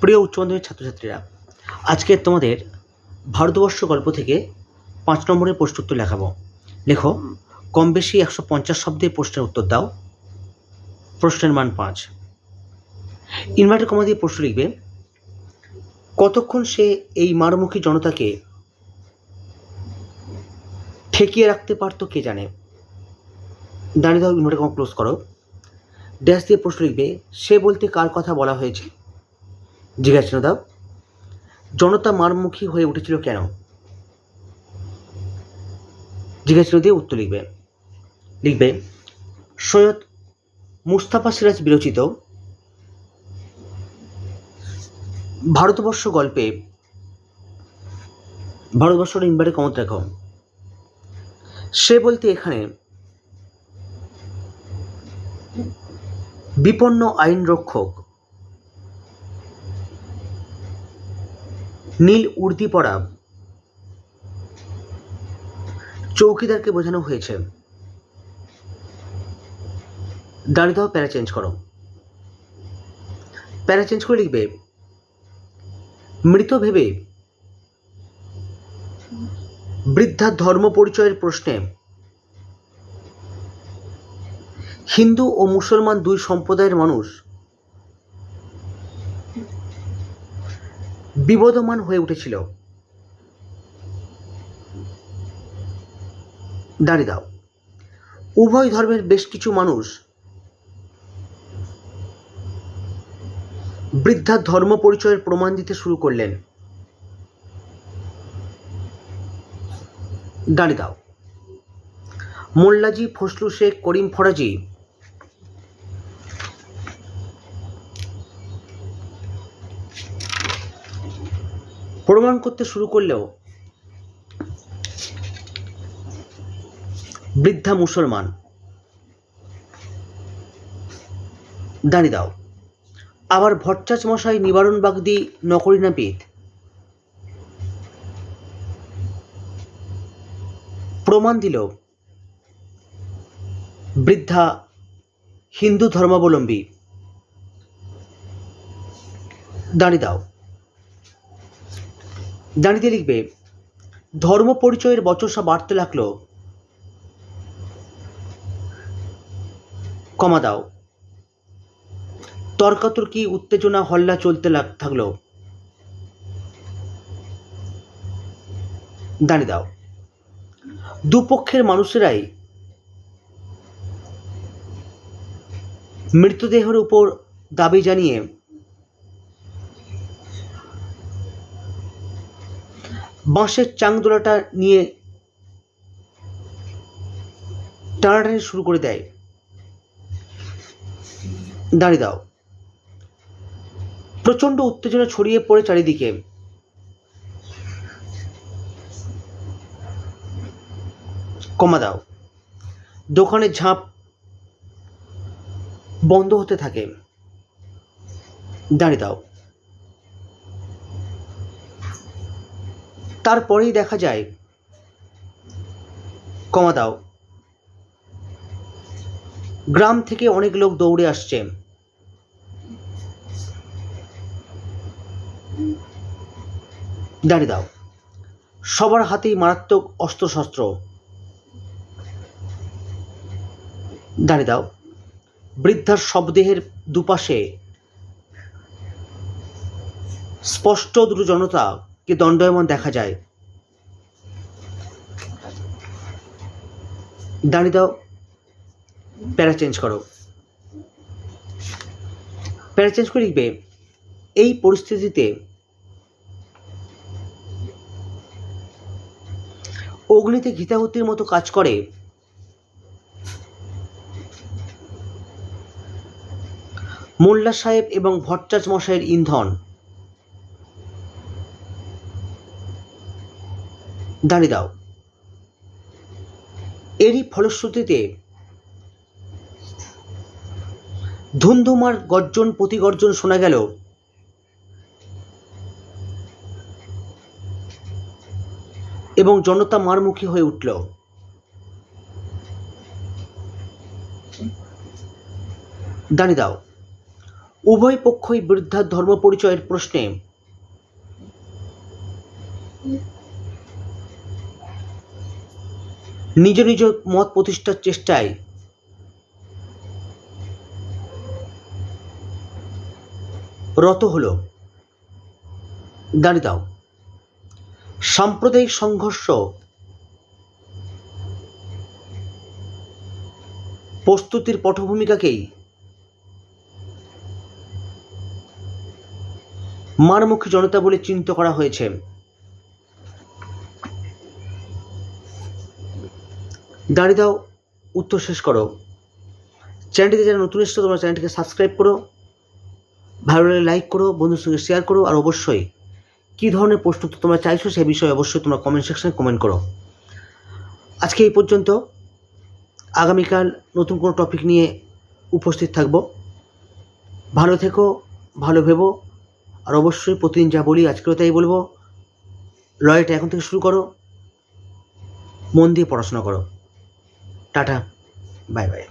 প্রিয় উচ্চ মাধ্যমিক ছাত্রছাত্রীরা, আজকে তোমাদের ভারতবর্ষ গল্প থেকে পাঁচ নম্বরের প্রশ্ন উত্তর লেখাবো। লেখো, কম বেশি একশো পঞ্চাশ শব্দের প্রশ্নের উত্তর দাও। প্রশ্নের মান পাঁচ। ইনভার্টার কমা দিয়ে প্রশ্ন লিখবে, কতক্ষণ সে এই মারমুখী জনতাকে ঠেকিয়ে রাখতে পারতো কে জানে? দাঁড়িয়ে দাও, ইনভার্টার কমা ক্লোজ করো। ড্যাশ দিয়ে প্রশ্ন লিখবে, সে বলতে কার কথা বলা হয়েছে? জিজ্ঞাসা দাও। জনতা মারমুখী হয়ে উঠেছিল কেন? জিজ্ঞাসা দিয়ে উত্তর লিখবে। লিখবে, সৈয়দ মুস্তাফা সিরাজ বিরচিত ভারতবর্ষ গল্পে ভারতবর্ষের ইনভার্টে কমত রাখো। সে বলতে এখানে, বিপন্ন আইন রক্ষক নীল উর্দি পরা চৌকিদারকে বোঝানো হয়েছে। দাঁড়িয়ে দাও প্যারা চেঞ্জ করো। প্যারা চেঞ্জ করে লিখবে, মৃত ভেবে বৃদ্ধা ধর্ম পরিচয়ের প্রশ্নে, হিন্দু ও মুসলমান দুই সম্প্রদায়ের মানুষ বিবদমান হয়ে উঠেছিল। দাঁড়িয়ে দাও। উভয় ধর্মের বেশ কিছু মানুষ বৃদ্ধার ধর্ম পরিচয়ের প্রমাণ দিতে শুরু করলেন। দাঁড়িয়ে দাও। মোল্লাজি, ফসলু শেখ, করিম ফরাজি প্রমাণ করতে শুরু করলেও বৃদ্ধা মুসলমান। দাঁড়িয়ে দাও। আবার ভট্টাচ মশাই নিবারণ বাগদি নকরি না নাপিত প্রমাণ দিল বৃদ্ধা হিন্দু ধর্মাবলম্বী। দাঁড়িয়ে দাও। দাঁড়িয়ে লিখবে, ধর্ম পরিচয়ের বচসা বাড়তে লাগল। কমা দাও। তর্কাতর্কি, উত্তেজনা, হল্লা চলতে থাকল। দাঁড়িয়ে দাও। দুপক্ষের মানুষেরাই মৃতদেহের উপর দাবি জানিয়ে বাঁশের চাংদোলাটা নিয়ে টানাটানি শুরু করে দেয়। দাঁড়িয়ে দাও। প্রচণ্ড উত্তেজনা ছড়িয়ে পড়ে চারিদিকে। কমা দাও। দোকানে ঝাঁপ বন্ধ হতে থাকে। দাঁড়িয়ে দাও। তারপরেই দেখা যায়। কমা দাও। গ্রাম থেকে অনেক লোক দৌড়ে আসছে। দাঁড়িয়ে দাও। সবার হাতেই মারাত্মক অস্ত্রশস্ত্র। দাঁড়িয়ে দাও। বৃদ্ধার শবদেহের দুপাশে স্পষ্ট দুটো জনতাকে দণ্ডায়মান দেখা যায়। দাঁড়িয়ে দাও। প্যারা চেঞ্জ করো। প্যারা চেঞ্জ করে লিখবে, এই পরিস্থিতিতে অগ্নিতে ঘিতাহুতির মতো কাজ করে। মোল্লা সাহেব এবং ভট্টাচ মশাইয়ের ইন্ধন। দাঁড়িয়ে দাও। এরই ফলশ্রুতিতে ধুমধুমার গর্জন, প্রতিগর্জন শোনা গেল। এবং জনতা মারমুখী হয়ে উঠল। দাঁড়িয়ে দাও। উভয় পক্ষই বৃদ্ধার ধর্ম পরিচয়ের প্রশ্নে নিজ নিজ মত প্রতিষ্ঠার চেষ্টায়। রত হল। দাঁড়িয়ে দাও। সাম্প্রদায়িক সংঘর্ষ প্রস্তুতির পটভূমিকাকেই মারমুখী জনতা বলে চিহ্নিত করা হয়েছে। দাঁড়িয়ে দাও, উত্তর শেষ করো। চ্যানেলটিতে যারা নতুন এসছো, তোমরা চ্যানেলটিকে সাবস্ক্রাইব করো, ভালো লাগলে লাইক করো বন্ধুর সঙ্গে শেয়ার করো, আর অবশ্যই কী ধরনের প্রশ্ন উত্তর তোমরা চাইছো সে বিষয়ে অবশ্যই তোমরা কমেন্ট সেকশানে কমেন্ট করো। আজকে এই পর্যন্ত, আগামীকাল নতুন কোনো টপিক নিয়ে উপস্থিত থাকব। ভালো থেকো, ভালো ভেবো, আর অবশ্যই প্রতিদিন যা বলি আজকেও তাই বলব। লড়াইটা এখন থেকে শুরু করো, মন দিয়ে পড়াশোনা করো। Tata bye bye.